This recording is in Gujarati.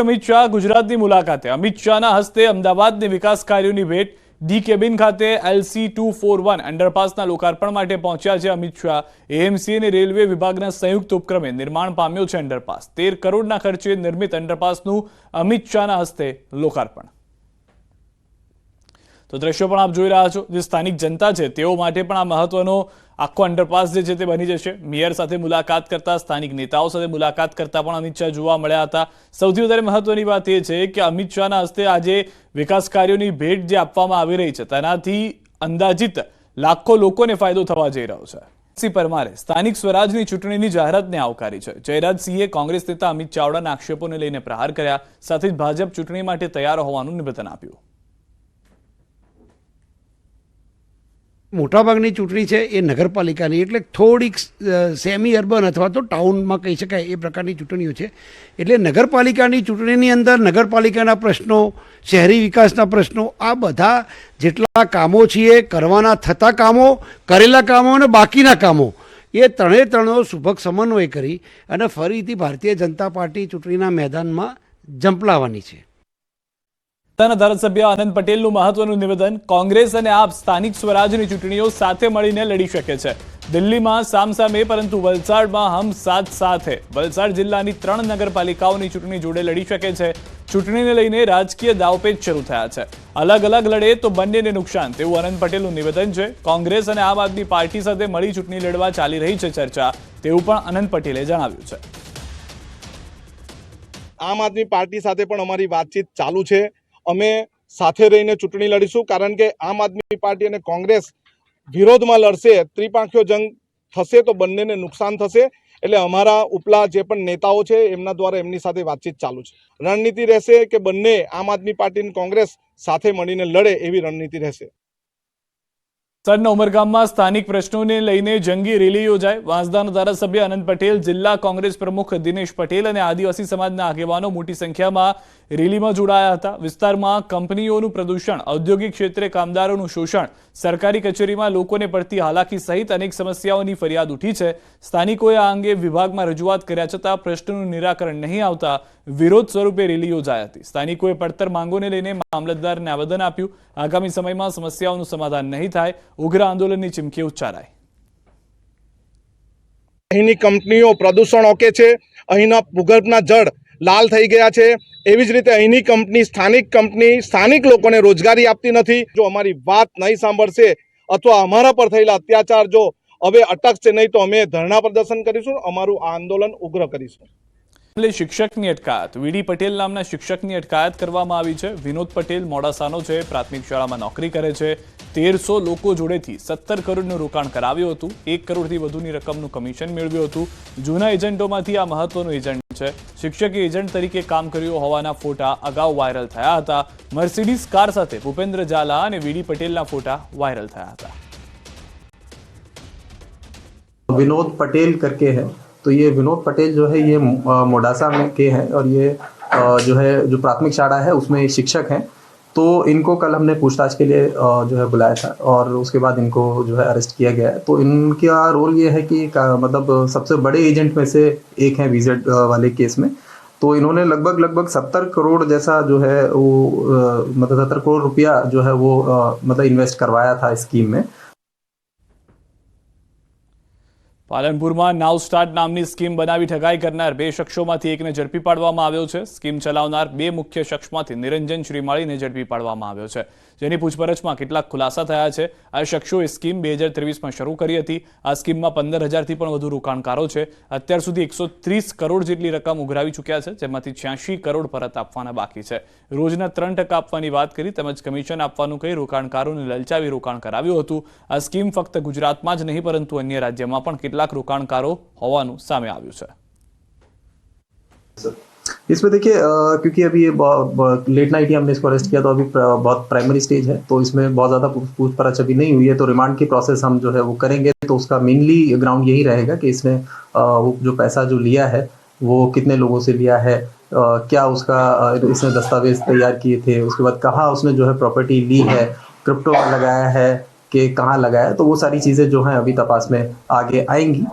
અમિત શાહ ગુજરાતની મુલાકાતે. અમિત શાહના હસ્તે અમદાવાદની વિકાસ કાર્યોની ભેટ ડી કેબિન ખાતે એલસી ટુ ફોર વન અંડરપાસના લોકાર્પણ માટે પહોંચ્યા છે અમિત શાહ. એએમસી અને રેલવે વિભાગના સંયુક્ત ઉપક્રમે નિર્માણ પામ્યો છે અંડરપાસ. તેર કરોડના ખર્ચે નિર્મિત અંડરપાસનું અમિત શાહના હસ્તે લોકાર્પણ. તો દ્રશ્યો પણ આપ જોઈ રહ્યા છો. જે સ્થાનિક જનતા છે, તેઓ માટે પણ આ મહત્વનો આખો અંડરપાસ જે છે તે બની જશે. મેયર સાથે મુલાકાત કરતા, સ્થાનિક નેતાઓ સાથે મુલાકાત કરતા પણ અમિત શાહ જોવા મળ્યા હતા. સૌથી વધારે મહત્વની વાત એ છે કે અમિત શાહના હસ્તે આજે વિકાસ કાર્યોની ભેટ જે આપવામાં આવી રહી છે, તેનાથી અંદાજિત લાખો લોકોને ફાયદો થવા જઈ રહ્યો છે. સી પરમારે સ્થાનિક સ્વરાજની ચૂંટણીની જાહેરાતને આવકારી છે. જયરાજસિંહે કોંગ્રેસ નેતા અમિત ચાવડાના આક્ષેપોને લઈને પ્રહાર કર્યા, સાથે જ ભાજપ ચૂંટણી માટે તૈયાર હોવાનું નિવેદન આપ્યું. મોટાભાગની ચૂંટણી છે એ નગરપાલિકાની, એટલે થોડીક સેમી અર્બન અથવા તો ટાઉનમાં કહી શકાય એ પ્રકારની ચૂંટણીઓ છે. એટલે નગરપાલિકાની ચૂંટણીની અંદર નગરપાલિકાના પ્રશ્નો, શહેરી વિકાસના પ્રશ્નો, આ બધા જેટલા કામો છીએ, કરવાના થતા કામો, કરેલા કામો અને બાકીના કામો, એ ત્રણે ત્રણનો સુભગ સમન્વય કરી અને ફરીથી ભારતીય જનતા પાર્ટી ચૂંટણીના મેદાનમાં જંપલાવાની છે. તાના ધારાસભ્ય આનંદ પટેલનું મહત્વનું નિવેદન કોંગ્રેસ અને આપ સ્થાનિક સ્વરાજની ચૂંટણીઓ સાથે મળીને લડી શકે છે. દિલ્હીમાં સામસામે, પરંતુ વલસાડમાં હમ સાથ સાથે. વલસાડ જિલ્લાની ત્રણ નગરપાલિકાઓની ચૂંટણી જોડે લડી શકે છે. ચૂંટણીને લઈને રાજકીય દાવપેચ શરૂ થયા છે. અલગ અલગ લડે તો બંનેને નુકસાન. તેવું આનંદ પટેલનું નિવેદન છે. કોંગ્રેસ અને આમ આદમી પાર્ટી સાથે મળી ચૂંટણી લડવા ચાલી રહી છે ચર્ચા. તેવું પણ આનંદ પટેલે જણાવ્યું છે. આમ આદમી પાર્ટી સાથે પણ અમારી વાતચીત ચાલુ છે. અમે સાથે રહીને ચૂંટણી લડીશું, કારણ કે આમ આદમી પાર્ટી અને કોંગ્રેસ વિરોધમાં લડશે, ત્રિપાંખીઓ જંગ થશે તો બંનેને નુકસાન થશે. એટલે અમારા ઉપલા જે પણ નેતાઓ છે, એમના દ્વારા એમની સાથે વાતચીત ચાલુ છે. રણનીતિ રહેશે કે બંને આમ આદમી પાર્ટી અને કોંગ્રેસ સાથે મળીને લડે એવી રણનીતિ રહેશે. સરના ઉમરગામમાં સ્થાનિક પ્રશ્નોને લઈને જંગી રેલી યોજાઈ. વાંસદાના ધારાસભ્ય આનંદ પટેલ, જિલ્લા કોંગ્રેસ પ્રમુખ દિનેશ પટેલ અને આદિવાસી સમાજના આગેવાનો મોટી સંખ્યામાં રેલીમાં જોડાયા હતા. વિસ્તારમાં કંપનીઓનું પ્રદૂષણ, ઔદ્યોગિક ક્ષેત્રે કામદારોનું શોષણ, સરકારી કચેરીમાં લોકોને પડતી હાલાકી સહિત અનેક સમસ્યાઓની ફરિયાદ ઉઠી છે. સ્થાનિકોએ આ અંગે વિભાગમાં રજૂઆત કર્યા છતાં પ્રશ્નનું નિરાકરણ નહીં આવતા વિરોધ સ્વરૂપે રેલી યોજાઈ હતી. સ્થાનિકોએ પડતર માંગોને લઈને મામલતદારને આવેદન આપ્યું. આગામી સમયમાં સમસ્યાઓનું સમાધાન નહીં થાય, ઉગ્ર આંદોલનની ચીમકી ઉચ્ચારાઈ. અહીંની કંપનીઓ પ્રદૂષણ ઓકે છે, અહીંના ભૂગર્ભના જળ લાલ થઈ ગયા છે. એવી જ રીતે અહીંની કંપની સ્થાનિક કંપની સ્થાનિક લોકોને રોજગારી આપતી નથી. જો અમારી વાત નહીં સાંભળશે અથવા અમારા પર થયેલા અત્યાચાર જો હવે અટકશે નહીં તો અમે ધરણા પ્રદર્શન કરીશું, અમારું આંદોલન ઉગ્ર કરીશું. મામલે શિક્ષકની અટકાયત. વીડી પટેલ નામના શિક્ષકની અટકાયત કરવામાં આવી છે. વિનોદ પટેલ મોડાસાનો છે, પ્રાથમિક શાળામાં નોકરી કરે છે. તેરસો લોકો જોડેથી સત્તર કરોડનું રોકાણ કરાવ્યું હતું. એક કરોડથી વધુની રકમનું કમિશન મેળવ્યું હતું. જૂના એજન્ટોમાંથી આ મહત્વનો એજન્ટ છે. શિક્ષકે એજન્ટ તરીકે કામ કર્યું હોવાના ફોટા અગાઉ વાયરલ થયા હતા. મર્સિડીઝ કાર સાથે ભૂપેન્દ્ર ઝાલા અને વીડી પટેલના ફોટા વાયરલ થયા હતા. વિનોદ પટેલ કરકે હૈ. तो ये विनोद पटेल जो है, ये मोडासा में के हैं और ये जो है, जो प्राथमिक शाला है, उसमें एक शिक्षक हैं। तो इनको कल हमने पूछताछ के लिए जो है बुलाया था और उसके बाद इनको जो है अरेस्ट किया गया है। तो इनका रोल ये है कि मतलब सबसे बड़े एजेंट में से एक है वीजेड वाले केस में। तो इन्होंने लगभग लगभग सत्तर करोड़ जैसा जो है वो मतलब सत्तर करोड़ रुपया जो है वो मतलब इन्वेस्ट करवाया था स्कीम में। પાલનપુરમાં નાવ સ્ટાર્ટ નામની સ્કીમ બનાવી ઠગાઈ કરનાર બે શખ્સોમાંથી એકને ઝડપી પાડવામાં આવ્યો છે. સ્કીમ ચલાવનાર બે મુખ્ય શખ્સમાંથી નિરંજન શ્રીમાળીને ઝડપી પાડવામાં આવ્યો છે. જેની પૂછપરછમાં કેટલાક ખુલાસા થયા છે. આ શખ્સોએ સ્કીમ બે હજાર ત્રેવીસમાં શરૂ કરી હતી. આ સ્કીમમાં પંદર હજારથી પણ વધુ રોકાણકારો છે. અત્યાર સુધી એકસો ત્રીસ કરોડ જેટલી રકમ ઉઘરાવી ચૂક્યા છે, જેમાંથી છ્યાસી કરોડ પરત આપવાના બાકી છે. રોજના ત્રણ ટકા આપવાની વાત કરી, તેમજ કમિશન આપવાનું કહી રોકાણકારોને લલચાવી રોકાણ કરાવ્યું હતું. આ સ્કીમ ફક્ત ગુજરાતમાં જ નહીં, પરંતુ અન્ય રાજ્યમાં પણ કેટલાક રોકાણકારો હોવાનું સામે આવ્યું છે इसमें देखिए अ, क्योंकि अभी ये लेट नाइट ही हमने इसको अरेस्ट किया तो अभी प्र- बहुत प्राइमरी स्टेज है तो इसमें बहुत ज़्यादा पूछ- पूछपरछ अभी नहीं हुई है तो रिमांड की प्रोसेस हम जो है वो करेंगे तो उसका मेनली ग्राउंड यही रहेगा कि इसने अ, वो जो पैसा जो लिया है वो कितने लोगों से लिया है अ, क्या उसका अ, इसने दस्तावेज तैयार किए थे उसके बाद कहाँ उसने जो है प्रॉपर्टी ली है क्रिप्टो में लगाया है कि कहाँ लगाया है तो वो सारी चीज़ें जो हैं अभी तपास में आगे आएंगी